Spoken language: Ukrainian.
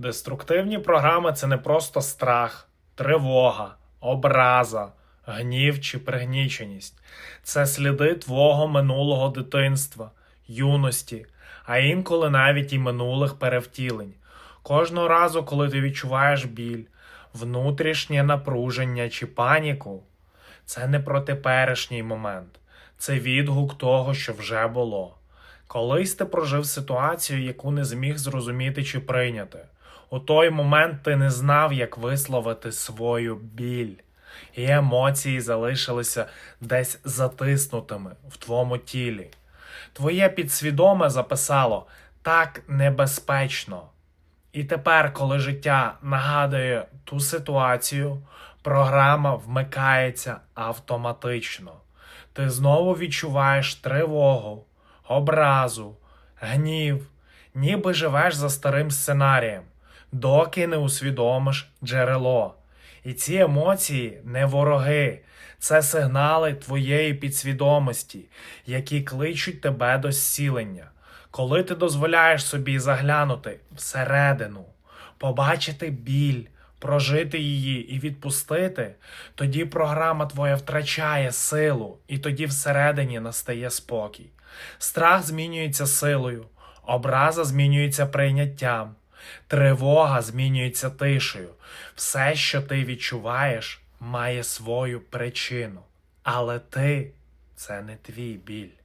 Деструктивні програми це не просто страх, тривога, образа, гнів чи пригніченість. Це сліди твого минулого дитинства, юності, а інколи навіть і минулих перевтілень. Кожного разу, коли ти відчуваєш біль, внутрішнє напруження чи паніку, це не про теперішній момент, це відгук того, що вже було. Колись ти прожив ситуацію, яку не зміг зрозуміти чи прийняти. У той момент ти не знав, як висловити свою біль, і емоції залишилися десь затиснутими в твоєму тілі. Твоє підсвідоме записало так небезпечно. І тепер, коли життя нагадує ту ситуацію, програма вмикається автоматично. Ти знову відчуваєш тривогу, образу, гнів, ніби живеш за старим сценарієм, доки не усвідомиш джерело. І ці емоції не вороги, це сигнали твоєї підсвідомості, які кличуть тебе до зцілення. Коли ти дозволяєш собі заглянути всередину, побачити біль, прожити її і відпустити, тоді програма твоя втрачає силу, і тоді всередині настає спокій. Страх змінюється силою, образа змінюється прийняттям, тривога змінюється тишею. Все, що ти відчуваєш, має свою причину. Але ти це не твій біль.